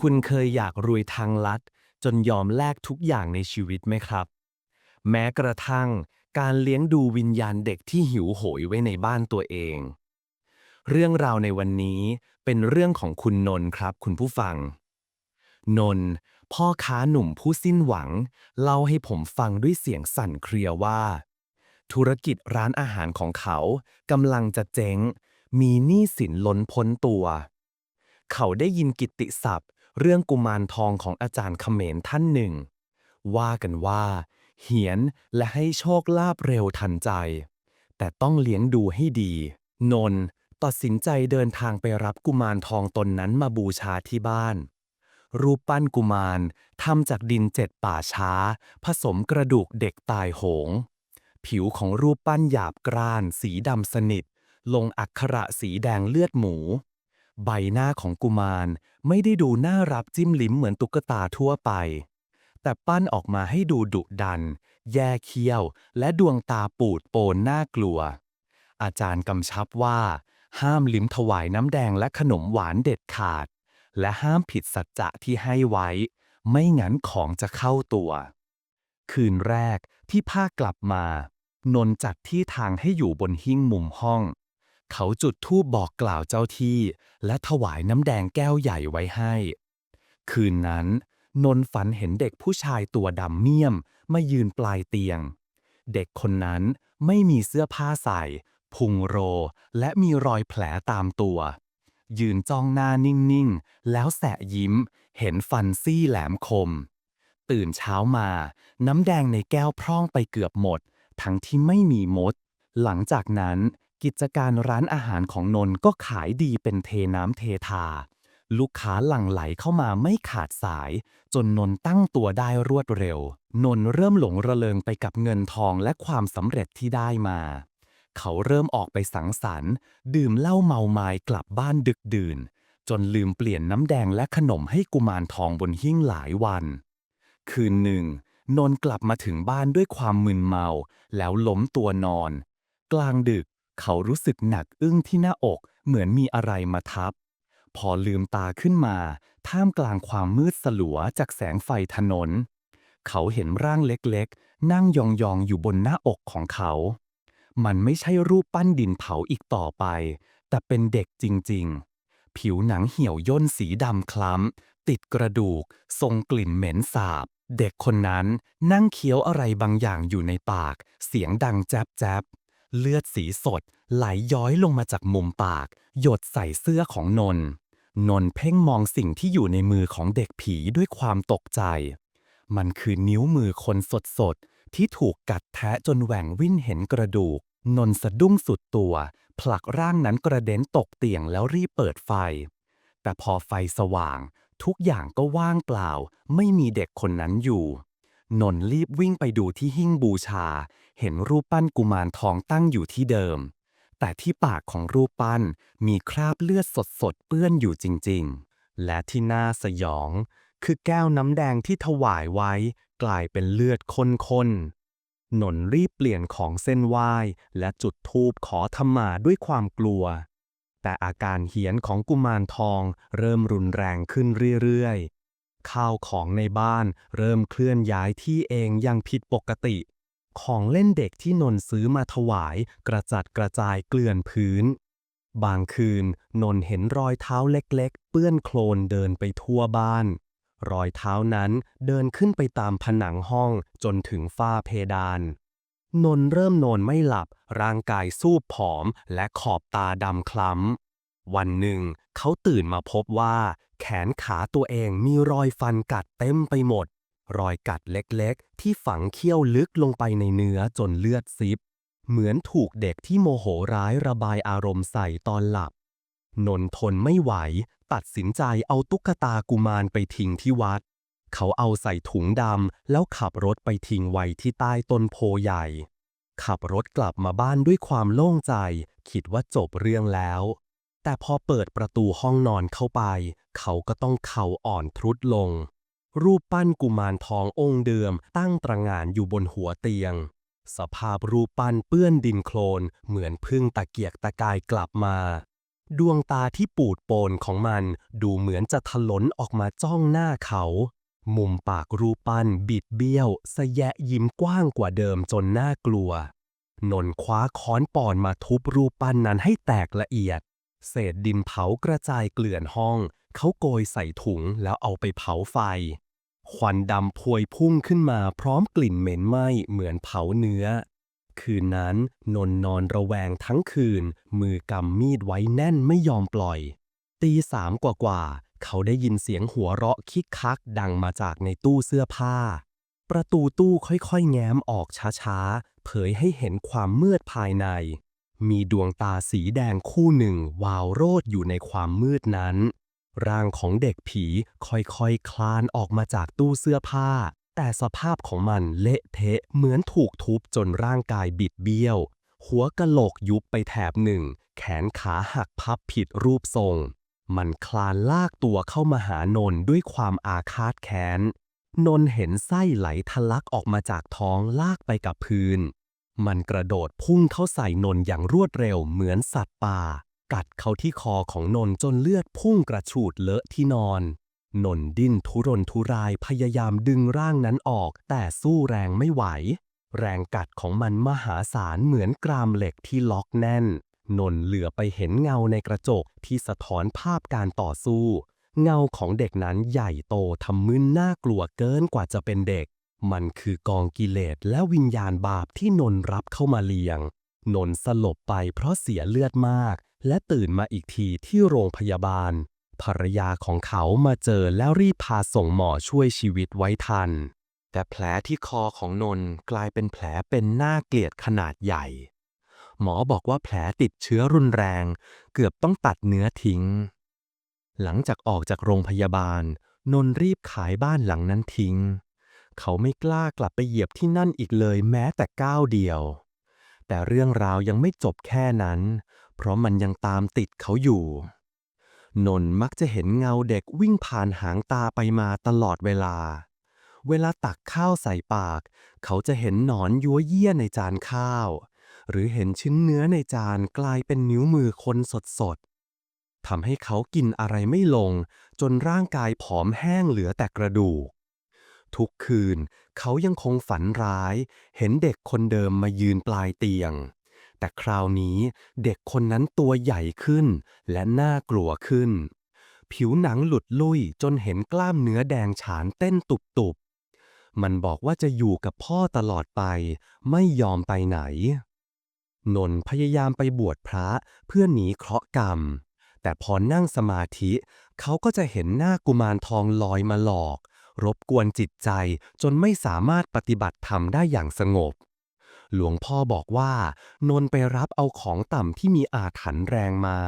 คุณเคยอยากรวยทางลัด จนยอมแลกทุกอย่างในชีวิตไหมครับ แม้กระทั่งการเลี้ยงดูวิญญาณเด็กที่หิวโหยไว้ในบ้านตัวเอง เรื่องราวในวันนี้เป็นเรื่องของคุณนนท์ครับ คุณผู้ฟัง นนท์พ่อค้าหนุ่มผู้สิ้นหวัง เล่าให้ผมฟังด้วยเสียงสั่นเครือว่า ธุรกิจร้านอาหารของเขากำลังจะเจ๊ง มีหนี้สินล้นพ้นตัว เขาได้ยินกิตติศัพท์ เรื่องกุมารทองของอาจารย์เขมรท่านหนึ่ง ว่ากันว่า เหียนและให้โชคลาภเร็วทันใจ แต่ต้องเลี้ยงดูให้ดี นนท์ตัดสินใจเดินทางไปรับกุมารทองตนนั้นมาบูชาที่บ้าน รูปปั้นกุมารทำจากดินเจ็ดป่าช้า ผสมกระดูกเด็กตายโหง ผิวของรูปปั้นหยาบกร้าน สีดำสนิท ลงอักขระสีแดงเลือดหมู ใบหน้าของกุมารไม่ได้ดูน่ารักจิ้มลิ้มเหมือนตุ๊กตาทั่วไป แต่ปั้นออกมาให้ดูดุดัน แย่เขี้ยว และดวงตาปูดโปนน่ากลัว อาจารย์กำชับว่า ห้ามลิ้มถวายน้ำแดงและขนมหวานเด็ดขาด และห้ามผิดสัจจะที่ให้ไว้ ไม่งั้นของจะเข้าตัว คืนแรกที่ผ้ากลับมา นนท์จัดที่ทางให้อยู่บนหิ้งมุมห้อง เขาจุดธูปบอกกล่าวเจ้าที่ และถวายน้ำแดงแก้วใหญ่ไว้ให้ คืนนั้น นนท์ฝันเห็นเด็กผู้ชายตัวดำเมี่ยมมายืนปลายเตียง เด็กคนนั้นไม่มีเสื้อผ้าใส่ พุงโร และมีรอยแผลตามตัว ยืนจ้องหน้านิ่งๆ แล้วแสะยิ้ม เห็นฟันซี่แหลมคม ตื่นเช้ามา น้ำแดงในแก้วพร่องไปเกือบหมด ทั้งที่ไม่มีมด หลังจากนั้น กิจการร้านอาหารของนนท์ก็ขายดีเป็นเทน้ำเททา ลูกค้าหลั่งไหลเข้ามาไม่ขาดสาย จนนนท์ตั้งตัวได้รวดเร็ว นนท์เริ่มหลงระเริงไปกับเงินทองและความสำเร็จที่ได้มา เขาเริ่มออกไปสังสรรค์ ดื่มเหล้าเมาไม้กลับบ้านดึกดื่น จนลืมเปลี่ยนน้ำแดงและขนมให้กุมารทองบนหิ้งหลายวัน คืนหนึ่งนนท์กลับมาถึงบ้านด้วยความมึนเมา แล้วล้มตัวนอน กลางดึก เขารู้สึกหนักอึ้งที่หน้าอกเหมือนมีอะไรมาทับ พอลืมตาขึ้นมา ท่ามกลางความมืดสลัวจากแสงไฟถนน เขาเห็นร่างเล็กๆ นั่งยองๆ อยู่บนหน้าอกของเขา มันไม่ใช่รูปปั้นดินเผาอีกต่อไป แต่เป็นเด็กจริงๆ ผิวหนังเหี่ยวย่นสีดำคล้ำ ติดกระดูก ทรงกลิ่นเหม็นสาบ เด็กคนนั้นนั่งเคี้ยวอะไรบางอย่างอยู่ในปาก เสียงดังแจ๊บแจ๊บ เลือดสีสดไหลย้อยลงมาจากมุมปาก หยดใส่เสื้อของนนท์นนท์เพ่งมองสิ่งที่อยู่ในมือของเด็กผีด้วยความตกใจ มันคือนิ้วมือคนสดๆที่ถูกกัดแทะจนแหว่งวิ่นเห็นกระดูก นนท์สะดุ้งสุดตัว ผลักร่างนั้นกระเด็นตกเตียงแล้วรีบเปิดไฟ แต่พอไฟสว่าง ทุกอย่างก็ว่างเปล่า ไม่มีเด็กคนนั้นอยู่ นนรีบวิ่งไปดูที่หิ้งบูชา เห็นรูปปั้นกุมารทองตั้งอยู่ที่เดิม แต่ที่ปากของรูปปั้นมีคราบเลือดสดๆเปื้อนอยู่จริงๆ และที่น่าสยอง คือแก้วน้ำแดงที่ถวายไว้ กลายเป็นเลือดข้นๆนนรีบเปลี่ยนของเส้นไหว้และจุดธูปขอธรรมาด้วยความกลัว แต่อาการเหียนของกุมารทองเริ่มรุนแรงขึ้นเรื่อยๆ ข้าวของในบ้าน เริ่มเคลื่อนย้ายที่เองอย่างผิดปกติ ของเล่นเด็กที่นน์ซื้อมาถวายกระจัดกระจายเกลื่อนพื้น บางคืนนน์เห็นรอยเท้าเล็กๆ เปื้อนโคลนเดินไปทั่วบ้าน รอยเท้านั้นเดินขึ้นไปตามผนังห้องจนถึงฝ้าเพดาน นน์เริ่มนอนไม่หลับร่างกายสูบผอมและขอบตาดำคล้ำ วันหนึ่ง เขาตื่นมาพบว่า แขนขาตัวเองมีรอยฟันกัดเต็มไปหมด รอยกัดเล็กๆ ที่ฝังเขี้ยวลึกลงไปในเนื้อจนเลือดซิบ เหมือนถูกเด็กที่โมโหร้ายระบายอารมณ์ใส่ตอนหลับ นนทนไม่ไหว ตัดสินใจเอาตุ๊กตากุมารไปทิ้งที่วัด เขาเอาใส่ถุงดำแล้วขับรถไปทิ้งไว้ที่ใต้ต้นโพใหญ่ ขับรถกลับมาบ้านด้วยความโล่งใจ คิดว่าจบเรื่องแล้ว แต่พอเปิดประตูห้องนอนเข้าไป เขาก็ต้องเข่าอ่อนทรุดลง รูปปั้นกุมารทององค์เดิมตั้งตระงานอยู่บนหัวเตียง สภาพรูปปั้นเปื้อนดินโคลนเหมือนพึ่งตะเกียกตะกายกลับมา ดวงตาที่ปูดโปนของมันดูเหมือนจะถลนออกมาจ้องหน้าเขา มุมปากรูปปั้นบิดเบี้ยวสะแยะยิ้มกว้างกว่าเดิมจนน่ากลัวนนคว้าค้อนปอนมาทุบรูปปั้นนั้นให้แตกละเอียด เศษดินเผากระจายเกลื่อนห้อง เขาโกยใส่ถุงแล้วเอาไปเผาไฟ ควันดำพวยพุ่งขึ้นมาพร้อมกลิ่นเหม็นไหม้เหมือนเผาเนื้อ คืนนั้นนนนอนระแวงทั้งคืน มือกำมีดไว้แน่นไม่ยอมปล่อย ตีสามกว่าๆเขาได้ยินเสียงหัวเราะคิกคักดังมาจากในตู้เสื้อผ้า ประตูตู้ค่อยๆ แง้มออกช้าๆ เผยให้เห็นความมืดภายใน มีดวงตาสีแดงคู่หนึ่งวาวโรดอยู่ในความมืดนั้น ร่างของเด็กผีค่อยๆคคลานออกมาจากตู้เสื้อผ้า แต่สภาพของมันเละเทะเหมือนถูกทุบจนร่างกายบิดเบี้ยว หัวกะโหลกยุบไปแถบหนึ่ง แขนขาหักพับผิดรูปทรง มันคลานลากตัวเข้ามาหานนด้วยความอาฆาตแค้น นนเห็นไส้ไหลทะลักออกมาจากท้องลากไปกับพื้น มันกระโดดพุ่งเข้าใส่นนอย่างรวดเร็วเหมือนสัตว์ป่า กัดเข้าที่คอของนนจนเลือดพุ่งกระฉูดเลอะที่นอน นนดิ้นทุรนทุรายพยายามดึงร่างนั้นออก แต่สู้แรงไม่ไหว แรงกัดของมันมหาศาลเหมือนกรามเหล็กที่ล็อกแน่น นนเหลือไปเห็นเงาในกระจกที่สะท้อนภาพการต่อสู้ เงาของเด็กนั้นใหญ่โตทำมึนน่ากลัวเกินกว่าจะเป็นเด็ก มันคือกองกิเลสและวิญญาณบาปที่นนรับเข้ามาเลี้ยง นนสลบไปเพราะเสียเลือดมาก และตื่นมาอีกทีที่โรงพยาบาล ภรรยาของเขามาเจอแล้วรีบพาส่งหมอช่วยชีวิตไว้ทัน แต่แผลที่คอของนนกลายเป็นแผลเป็นหน้าเกลียดขนาดใหญ่ หมอบอกว่าแผลติดเชื้อรุนแรง เกือบต้องตัดเนื้อทิ้ง หลังจากออกจากโรงพยาบาล นนรีบขายบ้านหลังนั้นทิ้ง เขาไม่กล้ากลับไปเหยียบที่นั่นอีกเลยแม้แต่ก้าวเดียว แต่เรื่องราวยังไม่จบแค่นั้น เพราะมันยังตามติดเขาอยู่ นนมักจะเห็นเงาเด็กวิ่งผ่านหางตาไปมาตลอดเวลา เวลาตักข้าวใส่ปาก เขาจะเห็นหนอนยัวเยี่ยในจานข้าว หรือเห็นชิ้นเนื้อในจานกลายเป็นนิ้วมือคนสดๆทำให้เขากินอะไรไม่ลง จนร่างกายผอมแห้งเหลือแต่กระดูก ทุกคืน เขายังคงฝันร้าย เห็นเด็กคนเดิมมายืนปลายเตียง แต่คราวนี้เด็กคนนั้นตัวใหญ่ขึ้น และน่ากลัวขึ้น ผิวหนังหลุดลุ่ยจนเห็นกล้ามเนื้อแดงฉานเต้นตุบๆ มันบอกว่าจะอยู่กับพ่อตลอดไป ไม่ยอมไปไหน นนพยายามไปบวชพระเพื่อหนีเคราะห์กรรมแต่พอนั่งสมาธิ เขาก็จะเห็นหน้ากุมารทองลอยมาหลอก รบกวนจิตใจจนไม่สามารถปฏิบัติธรรมได้อย่างสงบ หลวงพ่อบอกว่า นนไปรับเอาของต่ำที่มีอาถรรพ์แรงมา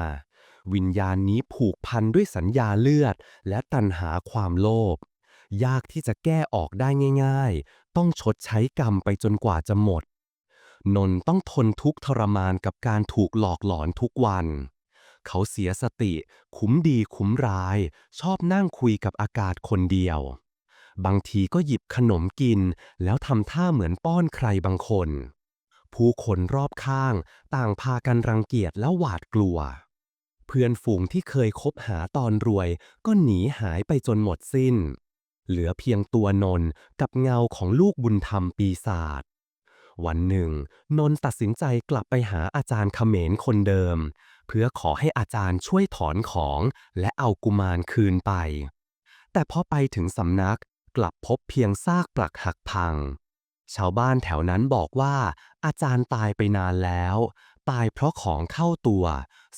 วิญญาณนี้ผูกพันด้วยสัญญาเลือด และตัณหาความโลภยากที่จะแก้ออกได้ง่าย ๆ ต้องชดใช้กรรมไปจนกว่าจะหมด นนต้องทนทุกทรมานกับการถูกหลอกหลอนทุกวัน เขาเสียสติ คุ้มดีคุ้มร้าย ชอบนั่งคุยกับอากาศคนเดียว บางทีก็หยิบขนมกิน แล้วทำท่าเหมือนป้อนใครบางคน ผู้คนรอบข้างต่างพากันรังเกียจและหวาดกลัว เพื่อนฝูงที่เคยคบหาตอนรวย ก็หนีหายไปจนหมดสิ้น เหลือเพียงตัวนนกับเงาของลูกบุญธรรมปีศาจวันหนึ่ง นนตัดสินใจกลับไปหาอาจารย์เขมรคนเดิม เพื่อขอให้อาจารย์ช่วยถอนของและเอากุมารคืนไป แต่พอไปถึงสำนัก กลับพบเพียงซากปลักหักพัง ชาวบ้านแถวนั้นบอกว่า อาจารย์ตายไปนานแล้ว ตายเพราะของเข้าตัว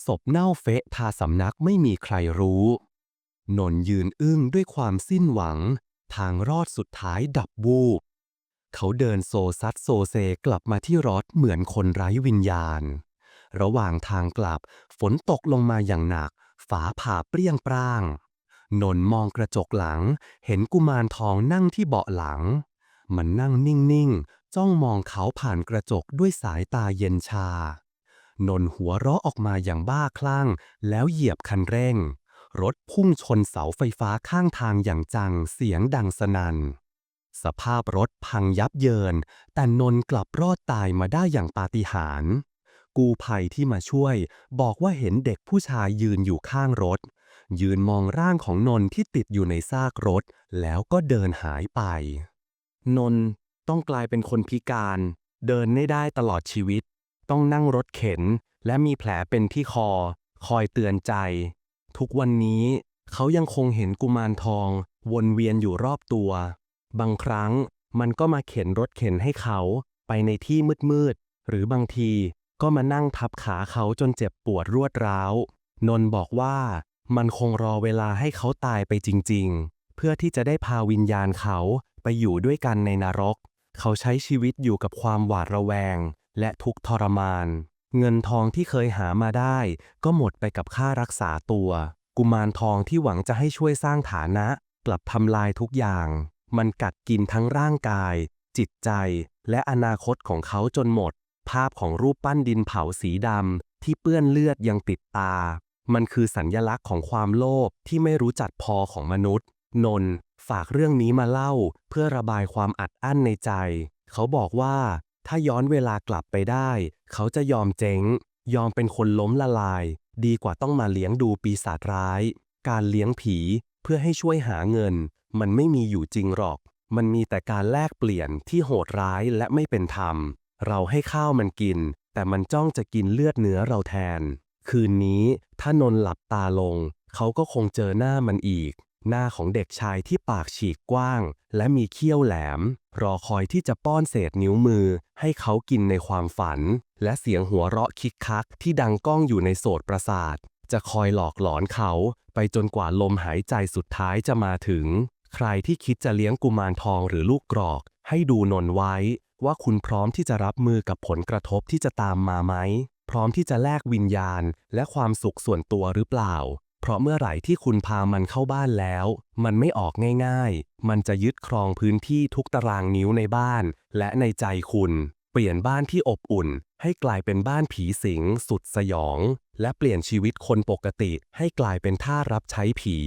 ศพเน่าเฟะทาสำนักไม่มีใครรู้นนยืนอึ้งด้วยความสิ้นหวัง ทางรอดสุดท้ายดับวูบ เขาเดินโซซัดโซเซกลับมาที่รถเหมือนคนไร้วิญญาณ ระหว่างทางกลับฝนตกลงมาอย่างหนัก ฝาผ่าเปรี้ยงปร้าง นนมองกระจกหลัง เห็นกุมารทองนั่งที่เบาะหลัง มันนั่งนิ่งๆ จ้องมองเขาผ่านกระจกด้วยสายตาเย็นชา นนหัวเราะออกมาอย่างบ้าคลั่ง แล้วเหยียบคันเร่ง รถพุ่งชนเสาไฟฟ้าข้างทางอย่างจังเสียงดังสนั่น สภาพรถพังยับเยิน แต่นนกลับรอดตายมาได้อย่างปาฏิหาริย์กู้ภัยที่มาช่วย บอกว่าเห็นเด็กผู้ชายยืนอยู่ข้างรถ ยืนมองร่างของนนท์ที่ติดอยู่ในซากรถ แล้วก็เดินหายไป นนท์ต้องกลายเป็นคนพิการ เดินไม่ได้ตลอดชีวิต ต้องนั่งรถเข็น และมีแผลเป็นที่คอ คอยเตือนใจ ทุกวันนี้เขายังคงเห็นกุมารทอง วนเวียนอยู่รอบตัว บางครั้งมันก็มาเข็นรถเข็นให้เขาไปในที่มืดๆ หรือบางทีก็มานั่งทับขาเขาจนเจ็บปวดรวดร้าว นนท์บอกว่า มันคงรอเวลาให้เขาตายไปจริงๆ เพื่อที่จะได้พาวิญญาณเขาไปอยู่ด้วยกันในนรก เขาใช้ชีวิตอยู่กับความหวาดระแวง และทุกทรมาน เงินทองที่เคยหามาได้ ก็หมดไปกับค่ารักษาตัว กุมารทองที่หวังจะให้ช่วยสร้างฐานะ กลับทำลายทุกอย่าง มันกัดกินทั้งร่างกาย จิตใจ และอนาคตของเขาจนหมด ภาพของรูปปั้นดินเผาสีดำที่เปื้อนเลือดยังติดตา มันคือสัญญลักษณ์ของความโลภที่ไม่รู้จักพอของมนุษย์ นนท์ฝากเรื่องนี้มาเล่า เพื่อระบายความอัดอั้นในใจ เขาบอกว่า ถ้าย้อนเวลากลับไปได้ เขาจะยอมเจ๊ง ยอมเป็นคนล้มละลาย ดีกว่าต้องมาเลี้ยงดูปีศาจร้าย การเลี้ยงผีเพื่อให้ช่วยหาเงิน มันไม่มีอยู่จริงหรอก มันมีแต่การแลกเปลี่ยนที่โหดร้ายและไม่เป็นธรรม เราให้ข้าวมันกิน แต่มันจ้องจะกินเลือดเนื้อเราแทน คืนนี้ถ้านนท์หลับตาลง เขาก็คงเจอหน้ามันอีก หน้าของเด็กชายที่ปากฉีกกว้าง และมีเขี้ยวแหลม รอคอยที่จะป้อนเศษนิ้วมือ ให้เขากินในความฝัน และเสียงหัวเราะคิกคักที่ดังก้องอยู่ในโสตประสาท จะคอยหลอกหลอนเขา ไปจนกว่าลมหายใจสุดท้ายจะมาถึง ใครที่คิดจะเลี้ยงกุมารทองหรือลูกกรอก ให้ดูนนไว้ ว่าคุณพร้อมที่จะรับมือกับผลกระทบที่จะตามมาไหม พร้อมที่จะแลกวิญญาณ และความสุขส่วนตัวหรือเปล่า เพราะเมื่อไหร่ที่คุณพามันเข้าบ้านแล้ว มันไม่ออกง่ายๆ มันจะยึดครองพื้นที่ทุกตารางนิ้วในบ้าน และในใจคุณ เปลี่ยนบ้านที่อบอุ่น ให้กลายเป็นบ้านผีสิง สุดสยอง และเปลี่ยนชีวิตคนปกติ ให้กลายเป็นท่ารับใช้ผี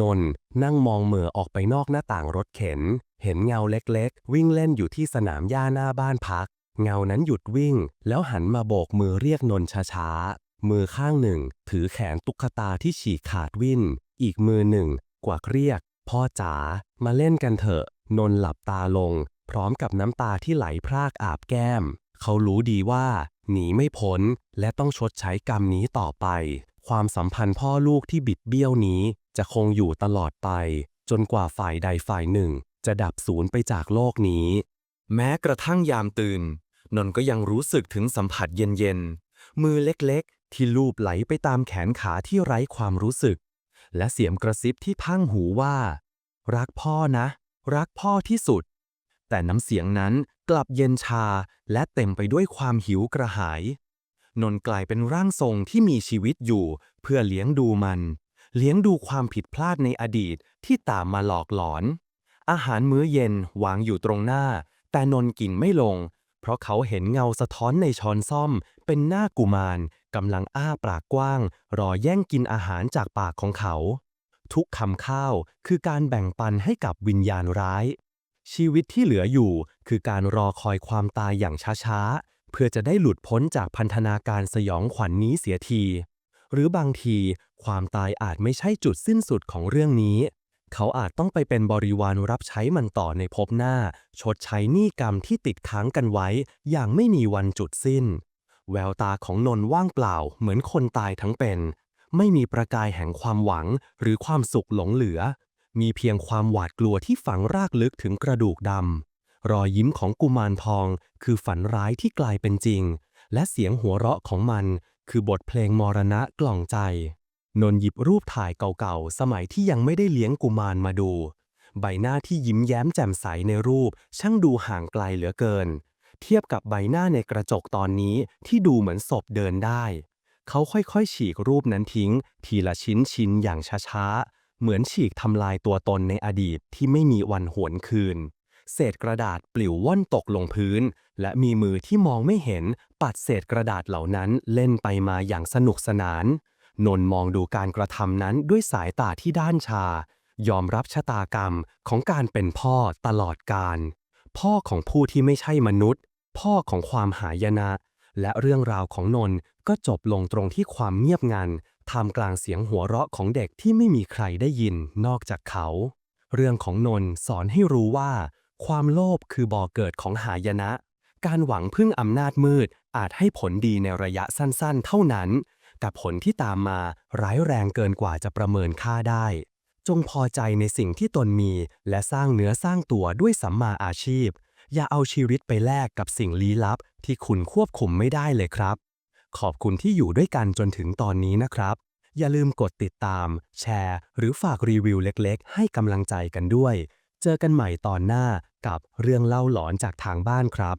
นนท์นั่งมองเหม่อออกไปนอกหน้าต่างรถเข็น เห็นเงาเล็กๆ วิ่งเล่นอยู่ที่สนามหญ้าหน้าบ้านพัก เงานั้นหยุดวิ่ง แล้วหันมาโบกมือเรียกนนท์ช้าๆ มือข้างหนึ่ง ถือแขนตุ๊กตาที่ฉีกขาดวิ่น อีกมือหนึ่ง กวักเรียก พ่อจ๋า มาเล่นกันเถอะ นนท์หลับตาลง พร้อมกับน้ำตาที่ไหลพรากอาบแก้ม เขารู้ดีว่า หนีไม่พ้น และต้องชดใช้กรรมนี้ต่อไป ความสัมพันธ์พ่อลูกที่บิดเบี้ยวนี้ จะคงอยู่ตลอดไป จนกว่าฝ่ายใดฝ่ายหนึ่ง จะดับสูญไปจากโลกนี้ แม้กระทั่งยามตื่น นนก็ยังรู้สึกถึงสัมผัสเย็นๆ มือเล็กๆ ที่ลูบไหลไปตามแขนขาที่ไร้ความรู้สึก และเสียงกระซิบที่พังหูว่า รักพ่อนะ รักพ่อที่สุด แต่น้ำเสียงนั้นกลับเย็นชาและเต็มไปด้วยความหิวกระหาย นนกลายเป็นร่างทรงที่มีชีวิตอยู่เพื่อเลี้ยงดูมัน เลี้ยงดูความผิดพลาดในอดีตที่ตามมาหลอกหลอน อาหารมื้อเย็นวางอยู่ตรงหน้า แต่นนกินไม่ลง เพราะเขาเห็นเงาสะท้อนในช้อนซ่อม เป็นหน้ากุมารกำลังอ้าปากกว้าง รอแย่งกินอาหารจากปากของเขา ทุกคำข้าวคือการแบ่งปันให้กับวิญญาณร้าย ชีวิตที่เหลืออยู่คือการรอคอยความตายอย่างช้าๆ เพื่อจะได้หลุดพ้นจากพันธนาการสยองขวัญนนี้เสียที หรือบางทีความตายอาจไม่ใช่จุดสิ้นสุดของเรื่องนี้ เขาอาจต้องไปเป็นบริวารรับใช้มันต่อในภพหน้า ชดใช้หนี้กรรมที่ติดค้างกันไว้ อย่างไม่มีวันจุดสิ้น แววตาของนนท์ว่างเปล่า เหมือนคนตายทั้งเป็น ไม่มีประกายแห่งความหวังหรือความสุขหลงเหลือ มีเพียงความหวาดกลัวที่ฝังรากลึกถึงกระดูกดำรอยยิ้มของกุมารทอง คือฝันร้ายที่กลายเป็นจริง และเสียงหัวเราะของมัน คือบทเพลงมรณะกล่องใจ นนหยิบรูปถ่ายเก่าๆ สมัยที่ยังไม่ได้เลี้ยงกุมารมาดู ใบหน้าที่ยิ้มแย้มแจ่มใสในรูป ช่างดูห่างไกลเหลือเกิน เทียบกับใบหน้าในกระจกตอนนี้ที่ดูเหมือนศพเดินได้ เขาค่อยๆ ฉีกรูปนั้นทิ้ง ทีละชิ้นชิ้นอย่างช้าๆ เหมือนฉีกทำลายตัวตนในอดีตที่ไม่มีวันหวนคืน เศษกระดาษปลิวว่อนตกลงพื้น และมีมือที่มองไม่เห็นปัดเศษกระดาษเหล่านั้นเล่นไปมาอย่างสนุกสนาน นนมองดูการกระทำนั้นด้วยสายตาที่ด้านชา ยอมรับชะตากรรมของการเป็นพ่อตลอดกาลพ่อของผู้ที่ไม่ใช่มนุษย์ พ่อของความหายนะ และเรื่องราวของนนก็จบลงตรงที่ความเงียบงันท่ามกลางเสียงหัวเราะของเด็กที่ไม่มีใครได้ยินนอกจากเขา เรื่องของนนสอนให้รู้ว่า ความโลภคือบ่อเกิดของหายนะ การหวังพึ่งอำนาจมืดอาจให้ผลดีในระยะสั้นๆ เท่านั้น แต่ผลที่ตามมาร้ายแรงเกินกว่าจะประเมินค่าได้ จงพอใจในสิ่งที่ตนมี และสร้างเนื้อสร้างตัวด้วยสัมมาอาชีพ อย่าเอาชีวิตไปแลกกับสิ่งลี้ลับ ที่คุณควบคุมไม่ได้เลยครับ ขอบคุณที่อยู่ด้วยกันจนถึงตอนนี้นะครับ อย่าลืมกดติดตาม แชร์ หรือฝากรีวิวเล็กๆ ให้กำลังใจกันด้วย เจอกันใหม่ตอนหน้ากับเรื่องเล่าหลอนจากทางบ้านครับ